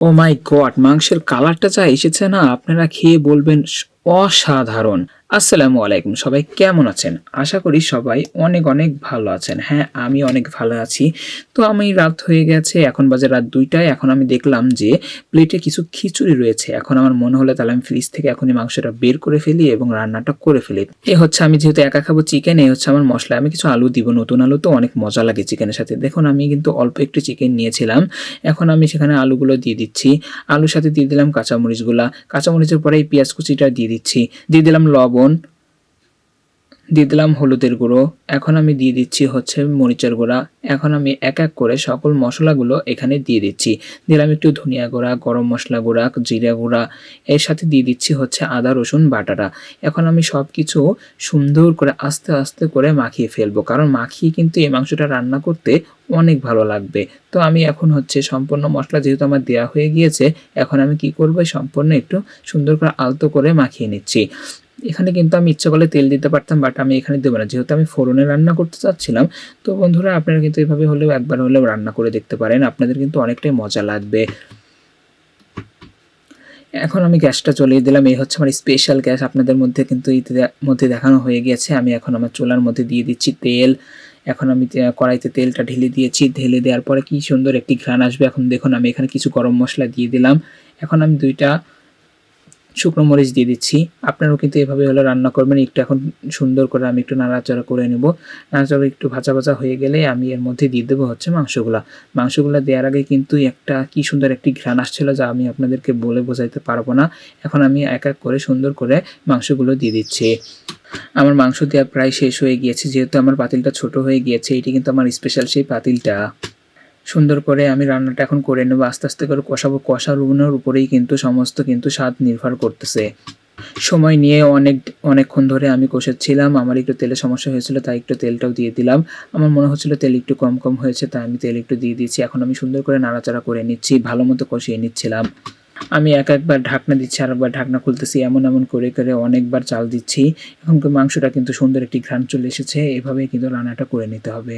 ও মাই god মাংসের কালারটা যা এসেছে না আপনারা খেয়ে বলবেন অসাধারণ। আসসালামু আলাইকুম, সবাই কেমন আছেন? আশা করি সবাই অনেক অনেক ভালো আছেন। হ্যাঁ আমি অনেক ভালো আছি। তো আমি রাত হয়ে গেছে, এখন বাজে রাত দুইটায়। এখন আমি দেখলাম যে প্লেটে কিছু খিচুড়ি রয়েছে। এখন আমার মনে হলো তাহলে আমি ফ্রিজ থেকে এখনই মাংসটা বের করে ফেলি এবং রান্নাটা করে ফেলি। এ হচ্ছে আমি যেহেতু একা খাব চিকেন এ হচ্ছে আমার মশলা। আমি কিছু আলু দিব, নতুন আলু তো অনেক মজা লাগে চিকেনের সাথে। দেখুন, আমি কিন্তু অল্প একটু চিকেন নিয়েছিলাম। এখন আমি সেখানে আলুগুলো দিয়ে দিচ্ছি। আলুর সাথে দিয়ে দিলাম কাঁচামরিচগুলা। কাঁচামরিচের পরে এই পেঁয়াজ কুচিটা দিয়ে দিচ্ছি। দিয়ে দিলাম লবণ। দিয়ে দিলাম হলুদের গুঁড়ো। এখন আমি দিয়ে দিচ্ছি হচ্ছে মরিচের গুঁড়া। এখন আমি এক এক করে সকল মশলাগুলো এখানে দিয়ে দিচ্ছি। দিলাম একটু ধনিয়া গুঁড়া, গরম মশলা গুঁড়া, জিরা গুঁড়া। এর সাথে দিয়ে দিচ্ছি হচ্ছে আদা, রসুন, বাটাটা। এখন আমি সব কিছু সুন্দর করে আস্তে আস্তে করে মাখিয়ে ফেলব। কারণ মাখিয়ে কিন্তু এই মাংসটা রান্না করতে অনেক ভালো লাগবে। তো আমি এখন হচ্ছে সম্পূর্ণ মশলা যেহেতু আমার দেওয়া হয়ে গিয়েছে, এখন আমি কি করব? সম্পূর্ণ একটু সুন্দর করে আলতো করে মাখিয়ে নিচ্ছি। এখানে কিন্তু আমি ইচ্ছা করলে তেল দিতে পারতাম বাট আমি এখানে দেবো না। যেহেতু আমি ফোড়নে রান্না করতে চাচ্ছিলাম, তো বন্ধুরা আপনারা কিন্তু এভাবে হলেও একবার হলেও রান্না করে দেখতে পারেন। আপনাদের কিন্তু অনেকটাই মজা লাগবে। এখন আমি গ্যাসটা চলিয়ে দিলাম। এই হচ্ছে আমার স্পেশাল গ্যাস। আপনাদের মধ্যে কিন্তু মধ্যে দেখানো হয়ে গেছে আমি এখন আমার চুলার মধ্যে দিয়ে দিচ্ছি তেল। এখন আমি কড়াইতে তেলটা ঢেলে দিয়েছি। ঢেলে দেওয়ার পরে কি সুন্দর একটি ঘ্রাণ আসবে। এখন দেখুন, আমি এখানে কিছু গরম মশলা দিয়ে দিলাম। এখন আমি দুইটা শুকনো মরিচ দিয়ে দিচ্ছি। আপনারাও কিন্তু এভাবে হলে রান্না করবেন। একটু এখন সুন্দর করে আমি একটু নাড়াচাড়া করে নেব। নাড়াচাড়া একটু ভাজা ভাজা হয়ে গেলে আমি এর মধ্যে দিয়ে দেবো হচ্ছে মাংসগুলা। মাংসগুলা দেওয়ার আগে কিন্তু একটা কি সুন্দর একটি ঘ্রাণ আসছিল যা আমি আপনাদেরকে বলে বোঝাইতে পারব না। এখন আমি এক এক করে সুন্দর করে মাংসগুলো দিয়ে দিচ্ছি। আমার মাংস দেওয়া প্রায় শেষ হয়ে গিয়েছে। যেহেতু আমার পাতিলটা ছোট হয়ে গিয়েছে, এটি কিন্তু আমার স্পেশাল সেই পাতিলটা। সুন্দর করে আমি রান্নাটা এখন করে নেব, আস্তে আস্তে করে কষাবো। কষানোর উপরেই কিন্তু সমস্ত কিন্তু স্বাদ নির্ভর করতেছে। সময় নিয়ে অনেক, অনেকক্ষণ ধরে আমি কষাচ্ছিলাম, আমার একটু তেলের সমস্যা হয়েছিল, তাই একটু তেলটাও দিয়ে দিলাম। আমার মনে হচ্ছিল তেল একটু কম কম হয়েছে, তাই আমি তেল একটু দিয়ে দিয়েছি। এখন আমি সুন্দর করে নাড়াচাড়া করে নিচ্ছি, ভালো মতো কষিয়ে নিচ্ছিলাম। আমি এক একবার ঢাকনা দিচ্ছি আর একবার ঢাকনা খুলতেছি, এমন এমন করে করে অনেকবার চাল দিচ্ছি। এখন মাংসটা কিন্তু সুন্দর একটি ঘ্রাণ চলে এসেছে এভাবে কিন্তু রান্নাটা করে নিতে হবে।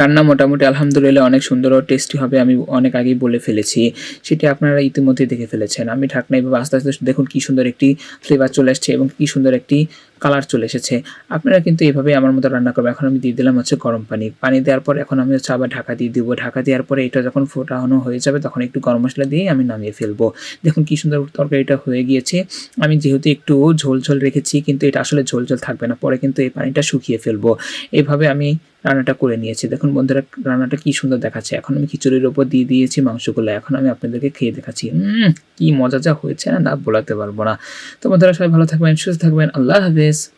রান্না মোটামুটি আলহামদুলিল্লাহ অনেক সুন্দর ও টেস্টি হবে, আমি অনেক আগেই বলে ফেলেছি। সেটি আপনারা ইতিমধ্যেই দেখে ফেলেছেন। আমি ঢাকনা এভাবে আস্তে আস্তে দেখুন কি সুন্দর একটি ফ্লেভার চলে আসছে এবং কি সুন্দর একটি কালার চলে এসেছে। আপনারা কিন্তু এইভাবে আমার মতো রান্না করবেন। এখন আমি দিয়ে দিলাম হচ্ছে গরম পানি। পানি দেওয়ার পর এখন আমি হচ্ছে আবার ঢাকা দিয়ে দিব। ঢাকা দেওয়ার পরে এটা যখন ফোটানো হয়ে যাবে তখন একটু গরম মশলা দিয়ে আমি নামিয়ে ফেলব। দেখুন কী সুন্দর তরকারিটা হয়ে গিয়েছে। আমি যেহেতু একটু ঝোল ঝোল রেখেছি কিন্তু এটা আসলে ঝোল ঝোল থাকবে না। পরে কিন্তু এই পানিটা শুকিয়ে ফেলব। এভাবে আমি রান্নাটা করে নিয়েছি। দেখুন বন্ধুরা, রান্নাটা কি সুন্দর দেখাচ্ছে। এখন আমি খিচুড়ির ওপর দিয়ে দিয়েছি মাংসগুলো। এখন আমি আপনাদেরকে খেয়ে দেখাচ্ছি। কি মজা যা হয়েছে না বলাতে পারব না। তো বন্ধুরা, সবাই ভালো থাকবেন, সুস্থ থাকবেন। আল্লাহ হাফেজ।